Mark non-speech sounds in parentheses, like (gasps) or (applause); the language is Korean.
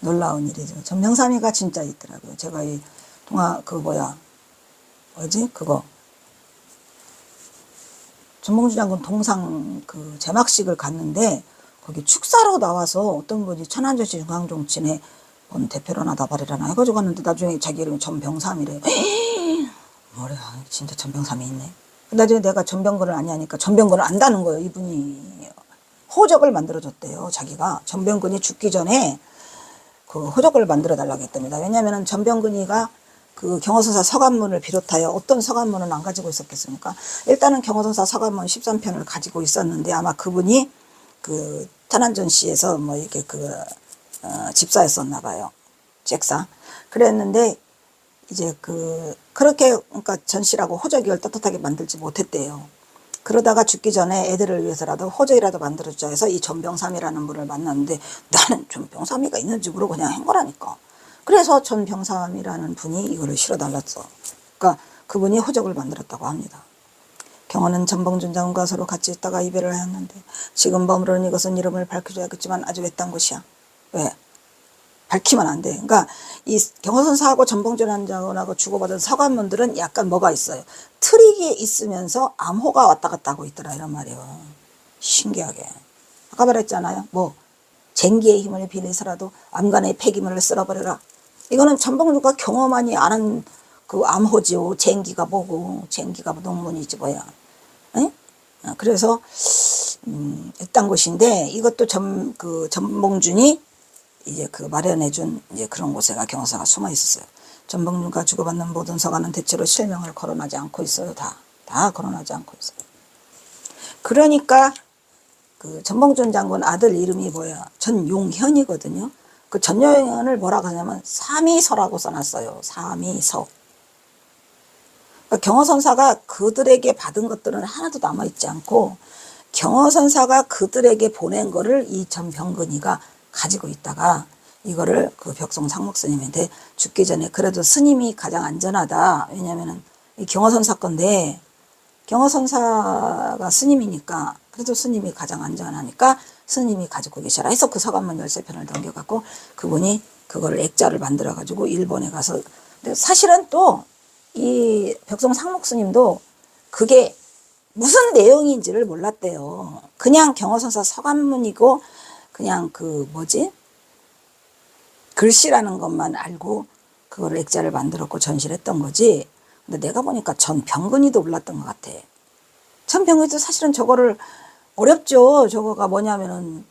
놀라운 일이죠. 전명삼이가 진짜 있더라고요. 제가 이 동화 그 뭐야 뭐지 그거 전봉주 장군 동상 그 제막식을 갔는데 거기 축사로 나와서 어떤 분이 천안저씨 중앙정치회 본 대표로나 나발이라나 해가지고 갔는데 나중에 자기 이름이 전병삼이래. (gasps) 뭐래 진짜 전병삼이 있네. 나중에 내가 전병근을 아니하니까 전병근을 안다는 거예요 이분이 호적을 만들어줬대요 자기가 전병근이 죽기 전에 그 호적을 만들어 달라고 했답니다. 왜냐하면 전병근이가 그 경호선사 서간문을 비롯하여 어떤 서간문은 안 가지고 있었겠습니까? 일단은 경호선사 서간문 13편을 가지고 있었는데 아마 그분이 그 탄안전 씨에서 뭐 이렇게 그 어, 집사였었나 봐요. 잭사. 그랬는데 이제 그 그렇게 그러니까 전 씨라고 호적을 떳떳하게 만들지 못했대요. 그러다가 죽기 전에 애들을 위해서라도 호적이라도 만들어주자 해서 이 전병삼이라는 분을 만났는데 나는 전병삼이가 있는지 모르고 그냥 한 거라니까. 그래서 전병삼이라는 분이 이거를 실어 달랐어. 그러니까 그분이 호적을 만들었다고 합니다. 경호는 전봉준 장군과 서로 같이 있다가 이별을 하였는데 지금 머무르는 이것은 이름을 밝혀줘야겠지만 아주 외딴 곳이야. 왜? 밝히면 안 돼. 그러니까 이 경호선사하고 전봉준 장군하고 주고받은 서관문들은 약간 뭐가 있어요. 트릭이 있으면서 암호가 왔다 갔다 하고 있더라 이런 말이에요. 신기하게. 아까 말했잖아요. 뭐 쟁기의 힘을 빌려서라도 암간의 폐기물을 쓸어버려라. 이거는 전봉준과 경호만이 아는 그 암호지요. 쟁기가 뭐고 쟁기가 농문이지 뭐야. 에? 아, 그래서 음, 이딴 곳인데 이것도 전 그 전봉준이 이제 그 마련해준 이제 그런 곳에가 경호사가 숨어 있었어요. 전봉준과 주고받는 모든 서가는 대체로 실명을 거론하지 않고 있어요. 다. 다 거론하지 않고 있어요. 그러니까 그 전봉준 장군 아들 이름이 뭐야? 전용현이거든요. 그 전용현을 뭐라고 하냐면 삼이서라고 써놨어요. 삼이서. 그러니까 경호선사가 그들에게 받은 것들은 하나도 남아있지 않고 경호선사가 그들에게 보낸 거를 이 전병근이가 가지고 있다가 이거를 그 벽송 상목 스님한테 죽기 전에 그래도 스님이 가장 안전하다. 왜냐면은 이 경호선사 건데 경호선사가 스님이니까 그래도 스님이 가장 안전하니까 스님이 가지고 계셔라 해서 그 서간문 열세 편을 넘겨갖고 그분이 그거를 액자를 만들어 가지고 일본에 가서 근데 사실은 또 이 벽송 상목 스님도 그게 무슨 내용인지를 몰랐대요. 그냥 경호선사 서간문이고 그냥 그 뭐지 글씨라는 것만 알고 그거를 액자를 만들었고 전시를 했던 거지. 근데 내가 보니까 전병근이도 몰랐던 것 같아. 전병근이도 사실은 저거를 어렵죠. 저거가 뭐냐면은